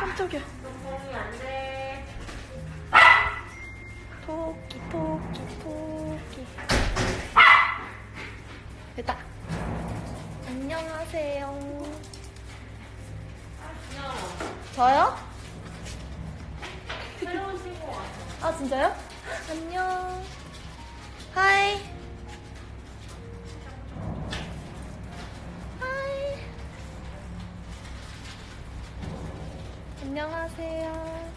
깜짝이야. 토끼, 토끼, 토끼. 됐다. 안녕하세요. 저요? 새로운 친구 왔어. 아, 진짜요? 안녕. 하이. 안녕하세요.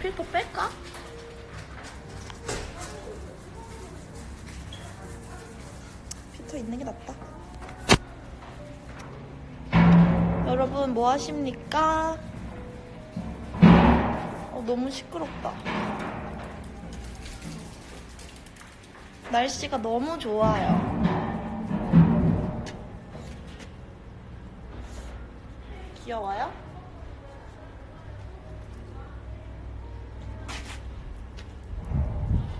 필터 뺄까? 필터 있는 게 낫다. 여러분, 뭐 하십니까? 어, 너무 시끄럽다. 날씨가 너무 좋아요. 귀여워요?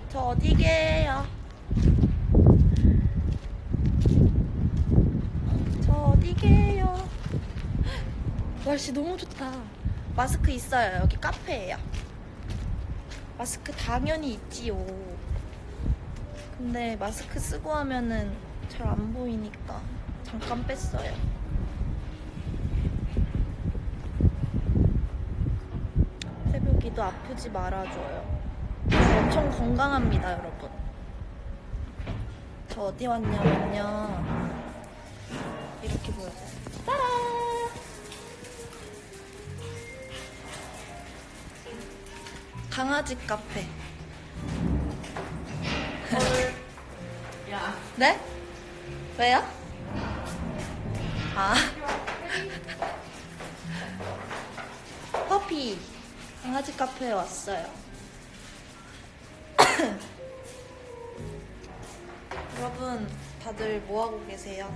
저 어디 게요? 저 어디 게요? 날씨 너무 좋다. 마스크 있어요. 여기 카페예요. 마스크 당연히 있지요. 근데 마스크 쓰고 하면은 잘 안 보이니까 잠깐 뺐어요. 새벽이도 아프지 말아줘요. 저 엄청 건강합니다, 여러분. 저 어디 왔냐면요. 이렇게 보여요. 따라! 강아지 카페. 야. 네? 왜요? 아. 퍼피. 강아지 카페에 왔어요. 여러분, 다들 뭐하고 계세요?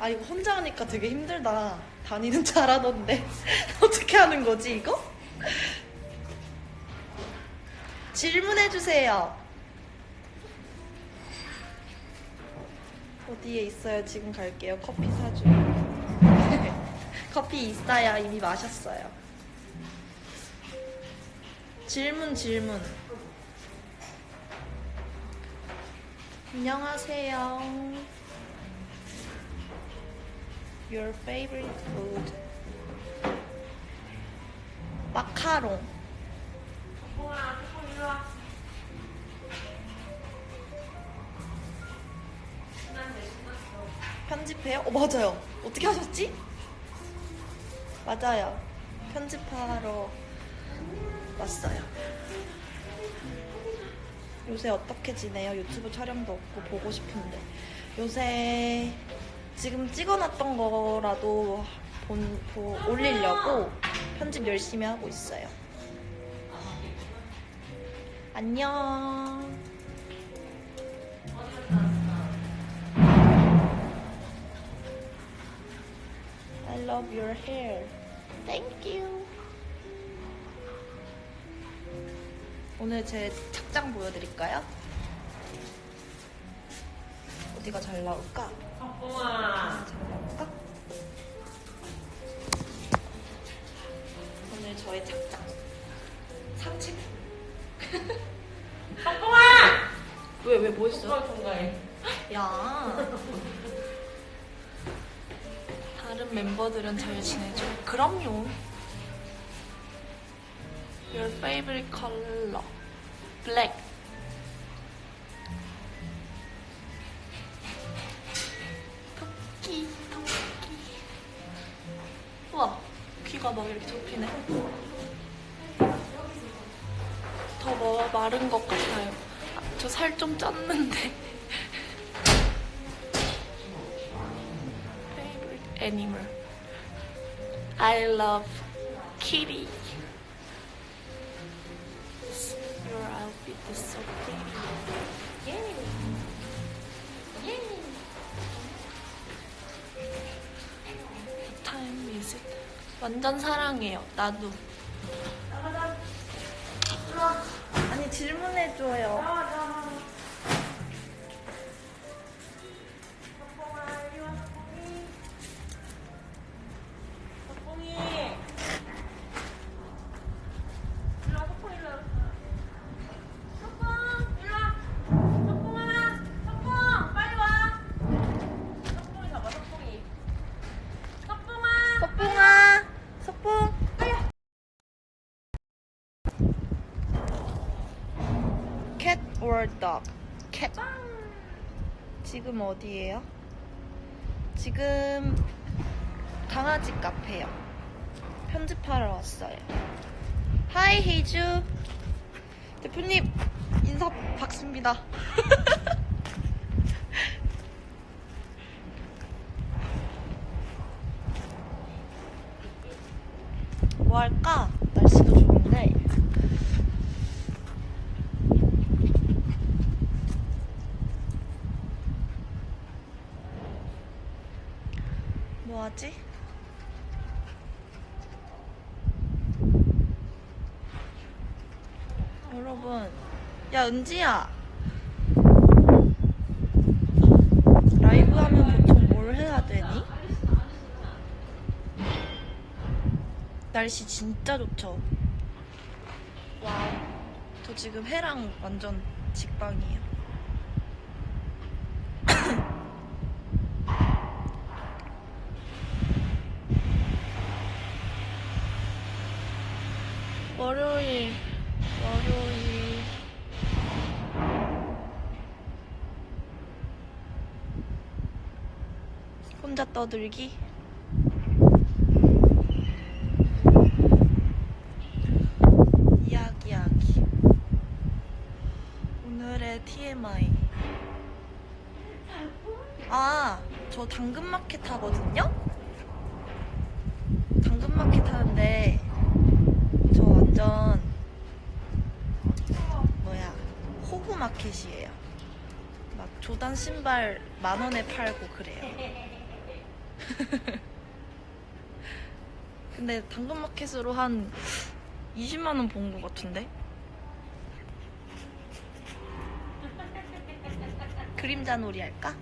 아, 이거 혼자 하니까 되게 힘들다. 다니는 잘하던데. 어떻게 하는 거지, 이거? 질문해주세요. 어디에 있어요? 지금 갈게요. 커피 사줘. 커피 있어요. 이미 마셨어요. 질문, 질문. 안녕하세요. Your favorite food. 마카롱. 똥아, 똥 이리 와. 편집해요? 어, 맞아요. 어떻게 하셨지? 맞아요. 편집하러 왔어요. 요새 어떻게 지내요? 유튜브 촬영도 없고 보고 싶은데. 요새 지금 찍어놨던 거라도 본, 보, 올리려고 편집 열심히 하고 있어요. 안녕. Love your hair. Thank you. 오늘 제 착장 보여드릴까요? 어디가 잘 나올까? 똥아. 잘 나올까? 오늘 저의 착장. 산책. 똥아! 왜, 왜, 뭐 했어? 똥아, 통과해. 야. 다른 멤버들은 잘 지내죠? 그럼요. Your favorite color. Black. 토끼, 토끼. 우와, 귀가 막 이렇게 접히네. 더 뭐, 마른 것 같아요. 저 살 좀 쪘는데. Animal. I love kitty. Your outfit is so pretty. Yeah. Yeah. What time is it? 완전 사랑해요. 나도. 아니 질문해줘요. 월덕 캣. 지금 어디예요? 지금 강아지 카페요. 편집하러 왔어요. 하이 헤이주 대표님 인사 박습니다. 뭐 할까? 날씨도 좋은데 뭐 하지? 여러분, 야 은지야. 라이브 하면 보통 뭘 해야 되니? 날씨 진짜 좋죠. 와우. 저 지금 해랑 완전 직방이에요. 월요일, 월요일. 혼자 떠들기? 이야기하기. 오늘의 TMI. 아, 저 당근마켓 하거든요? 당근마켓 하는데, 저 완전, 뭐야, 호구 마켓이에요. 막 조단 신발 만 원에 팔고 그래요. 근데 당근마켓으로 한 20만 원 본 것 같은데? 그림자 놀이 할까?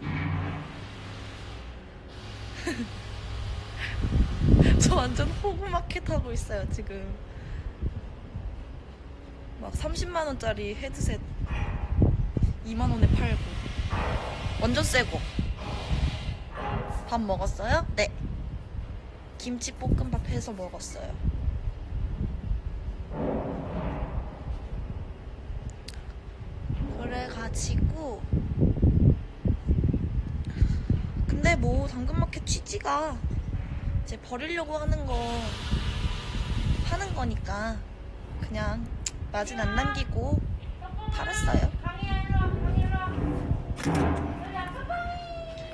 저 완전 호구마켓 하고 있어요, 지금. 막 30만 원짜리 헤드셋 2만 원에 팔고. 완전 새고. 밥 먹었어요? 네. 김치 볶음밥 해서 먹었어요. 그래가지고 근데 뭐 당근마켓 취지가 이제 버리려고 하는 거 하는 거니까 그냥 마진 안 남기고 팔았어요.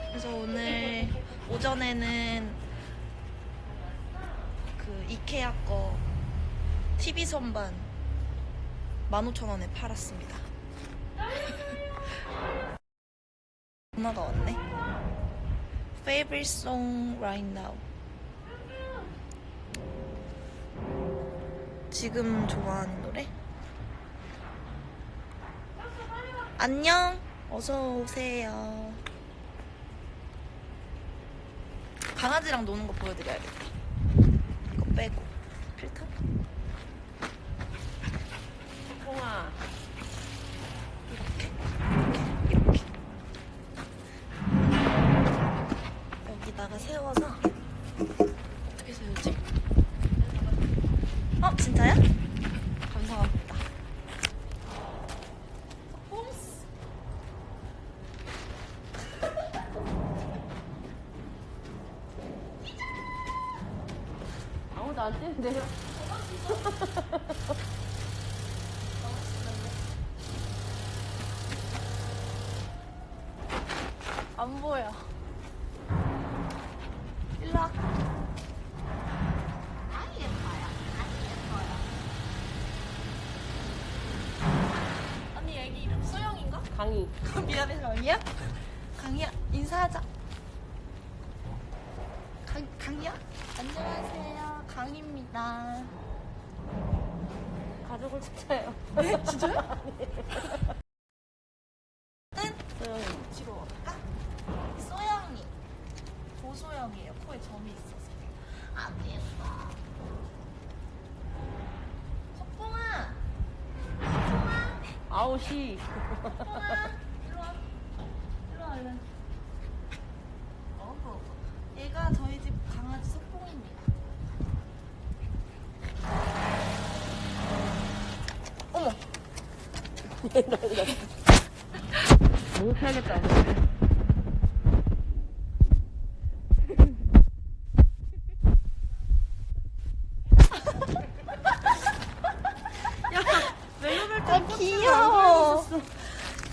그래서 오늘 오전에는 그 이케아 거 TV 선반 15,000원에 팔았습니다. 전화가 왔네. Favorite song right now. 지금 좋아하는 노래? 안녕. 어서 오세요. 강아지랑 노는 거 보여드려야겠다. 이거 빼고 안 뛰는데. 안 보여. 일로 와. 언니 애기 이름 소영인가? 강이. 미안해 강이야? 강이야 인사하자. 강 강이야? 안녕하세요 강입니다. 찾아요. 네 진짜요? 은 소영이 치고 와볼까? 소영이 고소영이에요 코에 점이 있어서 안 예뻐. 석봉아 석봉아 아웃이. 석봉아 일로 와 일로 와 얼른. 어구 얘가 저희 집 강아지 석봉입니다. 어머 목욕 해야겠다. 아 귀여워.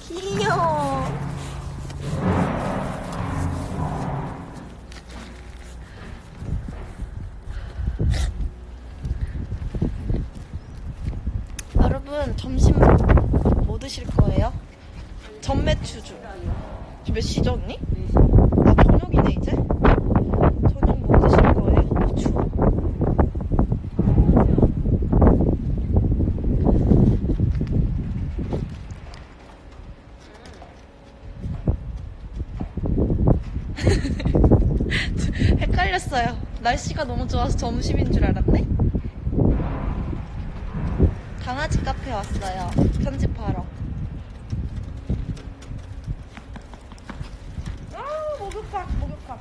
귀여워. 여러분 점심 뭐 드실 거예요? 지금 몇 시죠 언니? 아 저녁이네 이제. 저녁 뭐 드실 거예요? 어, 추워. 헷갈렸어요. 날씨가 너무 좋아서 점심인 줄 알았네. 강아지 카페 왔어요. 편집하러. 아, 목욕학, 목욕학.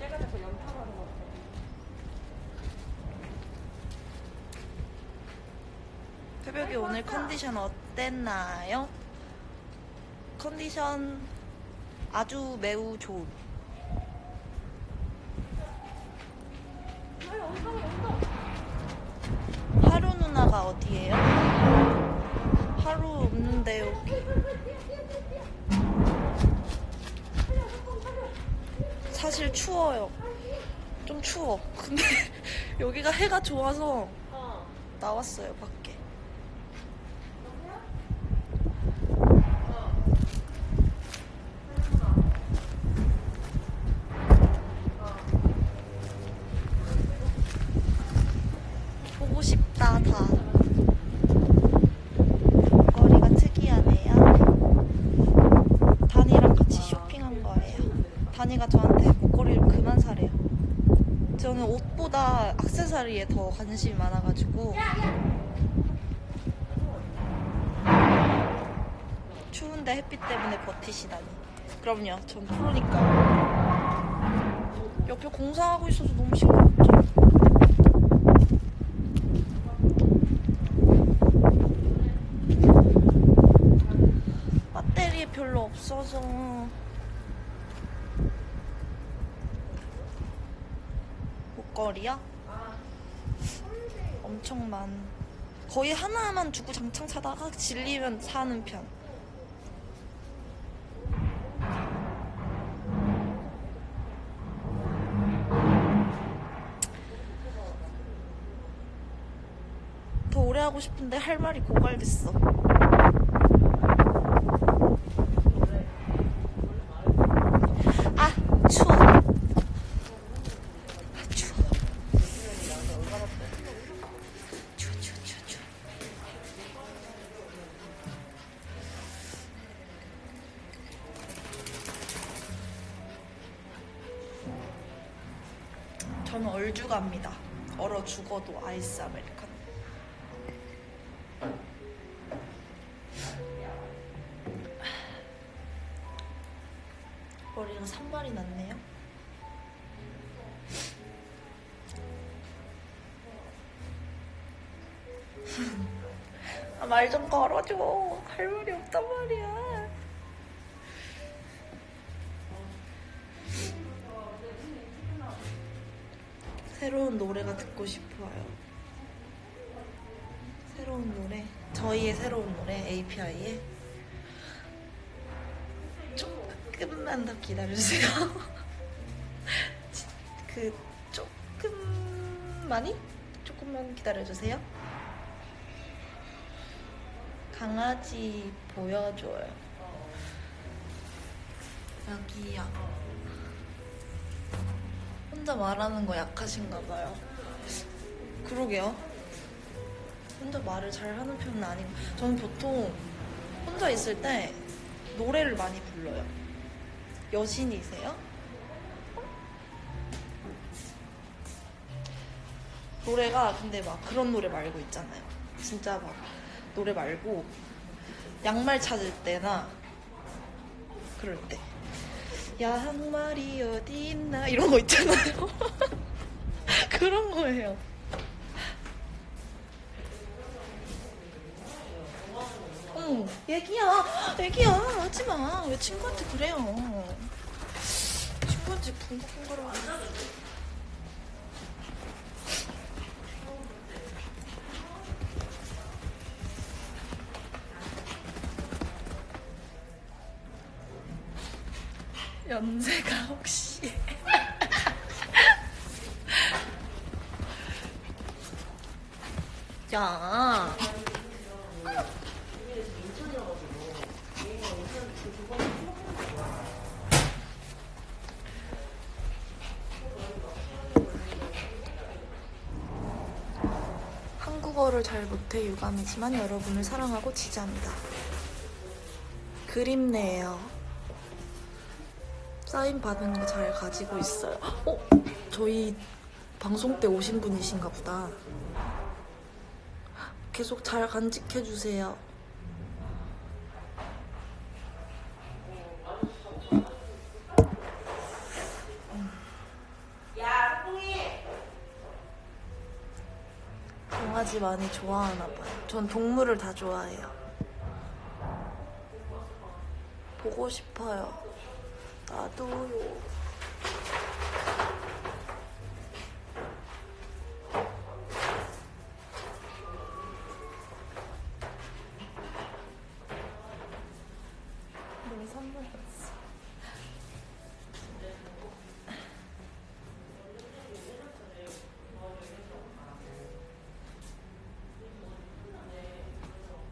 제가 자꾸 연타하는 것 같아. 새벽에 오늘 컨디션 어땠나요? 컨디션 아주 매우 좋은. 하루 누나가 어디예요? 하루 없는데 여기. 사실 추워요. 좀 추워. 근데 여기가 해가 좋아서 나왔어요 밖에. 보고 싶다 다. 거리가 특이하네요. 다니랑 같이 쇼핑한 거예요. 다니가 저한테 목걸이를 그만 사래요. 저는 옷보다 액세서리에 더 관심이 많아가지고 추운데 햇빛 때문에 버티시다니. 그럼요, 전 프로니까. 옆에 공사하고 있어서 너무 시끄럽죠. 배터리 별로 없어서 목걸이요? 엄청 많. 거의 하나만 주고 장창 사다가 질리면 사는 편. 더 오래 하고 싶은데 할 말이 고갈됐어. 갑니다. 얼어 죽어도 아이스 아메리카노. 머리가 산발이 났네요. 아, 말 좀 걸어줘. 할 말이 없단 말이야. 새로운 노래가 듣고 싶어요. 새로운 노래. 저희의 새로운 노래, API의. 조금만 더 기다려주세요. 그, 조금만이? 조금만 기다려주세요. 강아지 보여줘요. 여기요. 혼자 말하는 거 약하신가 봐요. 그러게요. 혼자 말을 잘 하는 편은 아니고 저는 보통 혼자 있을 때 노래를 많이 불러요. 여신이세요? 노래가 근데 막 그런 노래 말고 있잖아요. 진짜 막 노래 말고 양말 찾을 때나 그럴 때 야 항마리 어디 있나? 이런 거 있잖아요. 그런 거예요. 애기야. 애기야 하지마. 왜 친구한테 그래요? 친구한테 붕글붕글 하고. 연세가 혹시 야 한국어를 잘 못해 유감이지만 여러분을 사랑하고 지지합니다. 그립네요. 사인 받은 거 잘 가지고 있어요. 어? 저희 방송 때 오신 분이신가 보다. 계속 잘 간직해 주세요. 강아지 많이 좋아하나 봐요. 전 동물을 다 좋아해요. 보고 싶어요. 나도요. 뭘 선물했어?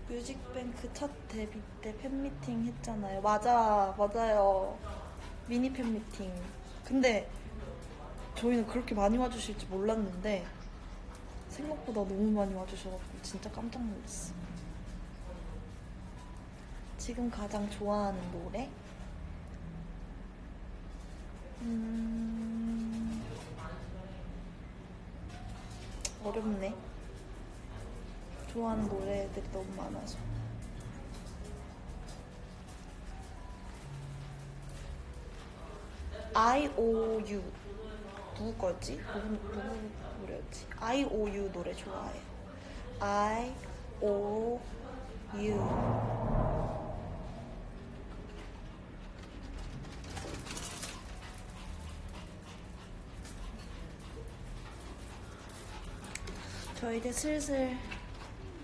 뮤직뱅크 첫 데뷔 때 팬미팅 했잖아요. 맞아, 맞아요. 미니 팬미팅. 근데 저희는 그렇게 많이 와주실 줄 몰랐는데 생각보다 너무 많이 와주셔가지고 진짜 깜짝 놀랐어. 지금 가장 좋아하는 노래? 음... 어렵네. 좋아하는 노래들이 너무 많아서. I O U 누구 거지? 누구 누구 노래였지? I O U 노래 좋아해요. I O U 저 이제 슬슬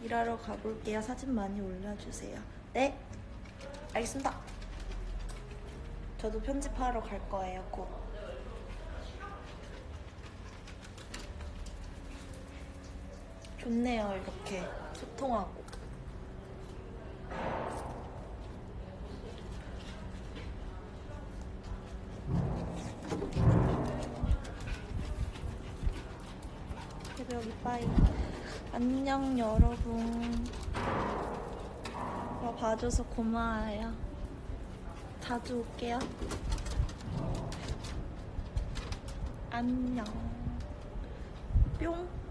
일하러 가볼게요. 사진 많이 올려주세요. 네, 알겠습니다. 저도 편집하러 갈 거예요, 곧. 좋네요, 이렇게 소통하고. 새벽 이빠이. 안녕, 여러분. 와, 봐줘서 고마워요. 자주 올게요. 안녕. 뿅.